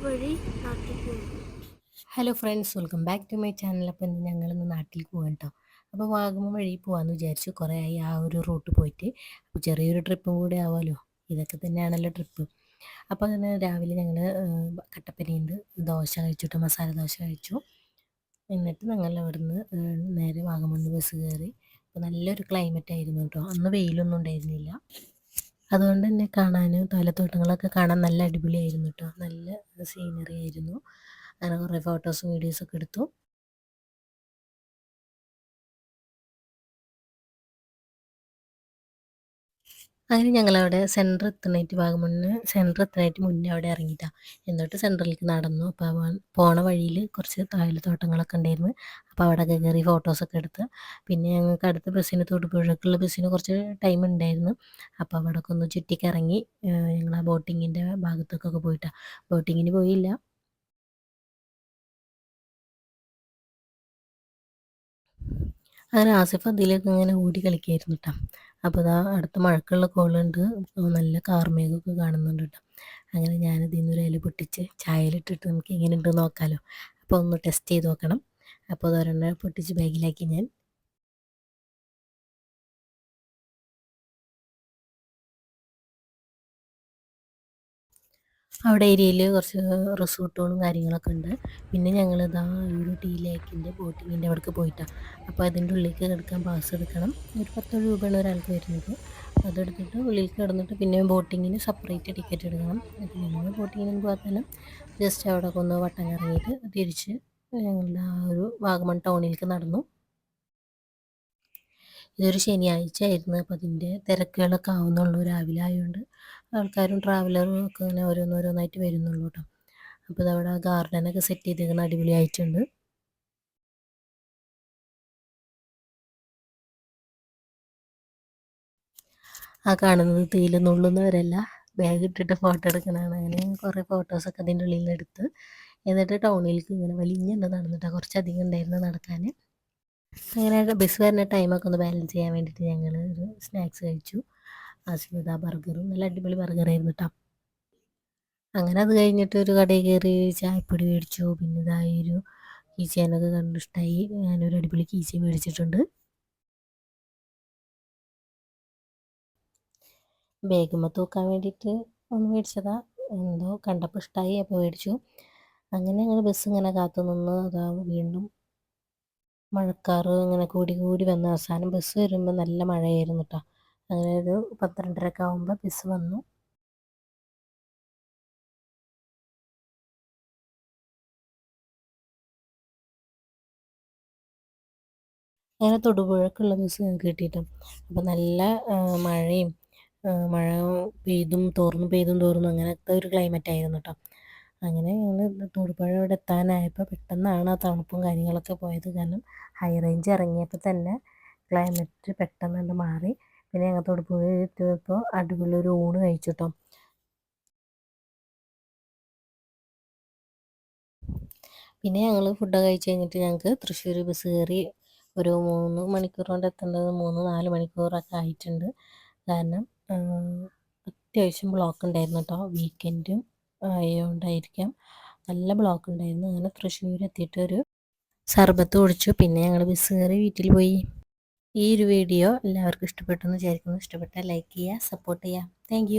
നാട്ടിൽ hello friends welcome back to my channel അപ്പോൾ ഇന്ന് ഞങ്ങളിന്ന് നാട്ടിൽ പോകാം കേട്ടോ അപ്പോൾ വാഗമൺ വഴി പോകാമെന്ന് വിചാരിച്ചു കുറേ ആയി ആ ഒരു റൂട്ട് പോയിട്ട്. അപ്പോൾ ചെറിയൊരു ട്രിപ്പും കൂടെ ആവാമല്ലോ ഇതൊക്കെ തന്നെയാണല്ലോ ട്രിപ്പ് അപ്പോൾ അങ്ങനെ രാവിലെ ഞങ്ങൾ കട്ടപ്പനയുണ്ട് ദോശ കഴിച്ചിട്ട് മസാല ദോശ കഴിച്ചു. എന്നിട്ട് ഞങ്ങൾ അവിടുന്ന് നേരെ വാഗമണ്ണ് ബസ് കയറി അപ്പോൾ നല്ലൊരു ക്ലൈമറ്റ് ആയിരുന്നു കേട്ടോ അന്ന് വെയിലൊന്നും ഉണ്ടായിരുന്നില്ല. അതുകൊണ്ട് തന്നെ കാണാൻ തോലത്തോട്ടങ്ങളൊക്കെ കാണാൻ നല്ല അടിപൊളിയായിരുന്നു കേട്ടോ. നല്ല സീനറി ആയിരുന്നു. അങ്ങനെ കുറേ ഫോട്ടോസും വീഡിയോസൊക്കെ എടുത്തു. അങ്ങനെ ഞങ്ങൾ അവിടെ സെന്റർ എത്തണായിട്ട് വാഗമണ്ണ് സെന്റർ എത്തണേറ്റ് മുന്നേ അവിടെ ഇറങ്ങിയിട്ടാണ് എന്നിട്ട് സെന്ററിലേക്ക് നടന്നു. അപ്പോൾ പോണ വഴിയിൽ കുറച്ച് തോട്ടങ്ങളൊക്കെ ഉണ്ടായിരുന്നു. അപ്പോൾ അവിടെ കയറി ഫോട്ടോസൊക്കെ എടുത്ത്. പിന്നെ ഞങ്ങൾക്ക് അടുത്ത ബസ്സിന് തൊടുപുഴക്കുള്ള ബസ്സിന് കുറച്ച് ടൈം ഉണ്ടായിരുന്നു. അപ്പോൾ അവിടെ ഒന്ന് ചുറ്റിക്കിറങ്ങി ഞങ്ങൾ ആ ബോട്ടിങ്ങിന്റെ ഭാഗത്തേക്കൊക്കെ പോയിട്ടാണ് ബോട്ടിങ്ങിന് പോയില്ല. അങ്ങനെ ആസിഫ് അതിലേക്ക് ഇങ്ങനെ ഓടി കളിക്കായിരുന്നു കേട്ടോ അപ്പോൾ ഇതാ അടുത്ത മഴക്കുള്ള കോളുണ്ട്. നല്ല കാർമേഘമൊക്കെ കാണുന്നുണ്ട് കേട്ടോ അങ്ങനെ ഞാനിത് നിന്ന് ഒരു ഇല പൊട്ടിച്ച് ചായയിലിട്ടിട്ട് നമുക്ക് എങ്ങനെ ഉണ്ട് നോക്കാമല്ലോ അപ്പോൾ ഒന്ന് ടെസ്റ്റ് ചെയ്ത് നോക്കണം. അപ്പോൾ അതൊരെണ്ണം പൊട്ടിച്ച് ബാഗിലാക്കി ഞാൻ അവിടെ ഏരിയയിൽ കുറച്ച് റിസോർട്ടുകളും കാര്യങ്ങളൊക്കെ ഉണ്ട്. പിന്നെ ഞങ്ങൾ ഇതാ ഒരു ടീ ലേക്കിന്റെ ബോട്ടിങ്ങിന്റെ അവിടേക്ക് പോയിട്ടാണ് അപ്പോൾ അതിന്റെ ഉള്ളിലേക്ക് കിടക്കാൻ പാസ് എടുക്കണം. ഒരു പത്ത് രൂപയാണ് ഒരാൾക്ക് വരുന്നത്. അതെടുത്തിട്ട് ഉള്ളിലേക്ക് കിടന്നിട്ട് പിന്നെ ബോട്ടിങ്ങിന് സെപ്പറേറ്റ് ടിക്കറ്റ് എടുക്കണം. അപ്പോൾ ഞങ്ങൾ ബോട്ടിങ്ങിന് പോകാത്തന്നെ ജസ്റ്റ് അവിടെ ഒന്ന് വട്ടം കറങ്ങിയിട്ട് തിരിച്ച് ഞങ്ങളുടെ ആ ഒരു വാഗമൺ ടൗണിലേക്ക് നടന്നു. ഇതൊരു ശനിയാഴ്ച ആയിരുന്നു. അപ്പോൾ അതിന്റെ തിരക്കുകളൊക്കെ ആവുന്നുള്ളൂ രാവിലെ ആയതുകൊണ്ട് ആൾക്കാരും ട്രാവലറും ഒക്കെ ഇങ്ങനെ ഓരോന്നോരോന്നായിട്ട് വരുന്നുള്ളൂ കേട്ടോ അപ്പോൾ ഇതവിടെ ഗാർഡനൊക്കെ സെറ്റ് ചെയ്തിരിക്കുന്ന അടിപൊളിയായിട്ടുണ്ട്. ആ കാണുന്നത് നുള്ളുന്നവരല്ല. ബാഗ് ഇട്ടിട്ട് ഫോട്ടോ എടുക്കണതാണ്. അങ്ങനെ കുറേ ഫോട്ടോസൊക്കെ അതിന്റെ ഉള്ളിൽ നിന്ന് എടുത്ത്. എന്നിട്ട് ടൗണിലേക്ക് ഇങ്ങനെ വലിഞ്ഞുണ്ട് നടന്നിട്ടാണ് കുറച്ചധികം ഉണ്ടായിരുന്നു നടക്കാൻ. അങ്ങനെ ബസ് വരുന്ന ടൈമൊക്കെ ഒന്ന് ബാലൻസ് ചെയ്യാൻ വേണ്ടിയിട്ട് ഞങ്ങൾ ഒരു സ്നാക്സ് കഴിച്ചു. അസ്മിത ബർഗറും നല്ല അടിപൊളി ബർഗറായിരുന്നു കേട്ടോ അങ്ങനെ അത് കഴിഞ്ഞിട്ട് ഒരു കടയിൽ കയറി ചായപ്പൊടി മേടിച്ചു. പിന്നെ ഇതായി ഒരു കീച്ചേനൊക്കെ കണ്ടു ഇഷ്ടമായി ഞാനൊരു അടിപൊളി കീച്ച മേടിച്ചിട്ടുണ്ട്. ബാഗുമ്മ തൂക്കാൻ വേണ്ടിയിട്ട് ഒന്ന് മേടിച്ചതാ. എന്തോ കണ്ടപ്പോൾ ഇഷ്ടമായി അപ്പോൾ മേടിച്ചു. അങ്ങനെ ഞങ്ങൾ ബസ് ഇങ്ങനെ കാത്തു നിന്ന് അതാ വീണ്ടും മഴക്കാറ് ഇങ്ങനെ കൂടി കൂടി വന്ന് അവസാനം ബസ് വരുമ്പോൾ നല്ല മഴയായിരുന്നു കേട്ടോ അങ്ങനെ ഒരു പന്ത്രണ്ടരയൊക്കെ ആകുമ്പോൾ ബസ് വന്നു. അങ്ങനെ തൊടുപുഴക്കുള്ള ബസ് ഞങ്ങൾക്ക് കിട്ടിയിട്ടും. അപ്പോൾ നല്ല മഴയും മഴ പെയ്തും തോർന്നു പെയ്തും തോർന്നു അങ്ങനത്തെ ഒരു ക്ലൈമറ്റ് ആയിരുന്നു കേട്ടോ അങ്ങനെ ഞങ്ങൾ തൊടുപുഴ ഇവിടെ എത്താനായപ്പോൾ പെട്ടെന്നാണ് ആ തണുപ്പും കാര്യങ്ങളൊക്കെ പോയത്. കാരണം ഹൈ റേഞ്ച് ഇറങ്ങിയപ്പോൾ തന്നെ ക്ലൈമറ്റ് പെട്ടെന്ന് മാറി. പിന്നെ ഞങ്ങൾ തൊടുപുഴ എത്തിയപ്പോൾ അടിപൊളി ഒരു ഊണ് കഴിച്ചു കേട്ടോ പിന്നെ ഞങ്ങൾ ഫുഡ് കഴിച്ച് കഴിഞ്ഞിട്ട് ഞങ്ങൾക്ക് തൃശ്ശൂർ ബസ് കയറി ഒരു മൂന്ന് മണിക്കൂർ കൊണ്ട് എത്തേണ്ടത് മൂന്ന് നാല് മണിക്കൂറൊക്കെ ആയിട്ടുണ്ട്. കാരണം അത്യാവശ്യം ബ്ലോക്ക് ഉണ്ടായിരുന്നു കേട്ടോ വീക്കെൻഡും ആയതുകൊണ്ടായിരിക്കാം നല്ല ബ്ലോക്ക് ഉണ്ടായിരുന്നു. അങ്ങനെ തൃശ്ശൂർ എത്തിയിട്ട് ഒരു സർബത്ത് കുടിച്ചു. പിന്നെ ഞങ്ങൾ ബസ് കയറി വീട്ടിൽ പോയി. ഈ ഒരു വീഡിയോ എല്ലാവർക്കും ഇഷ്ടപ്പെട്ടു എന്ന് വിചാരിക്കുന്നു. ഇഷ്ടപ്പെട്ടാൽ ലൈക്ക് ചെയ്യുക സപ്പോർട്ട് ചെയ്യുക. താങ്ക്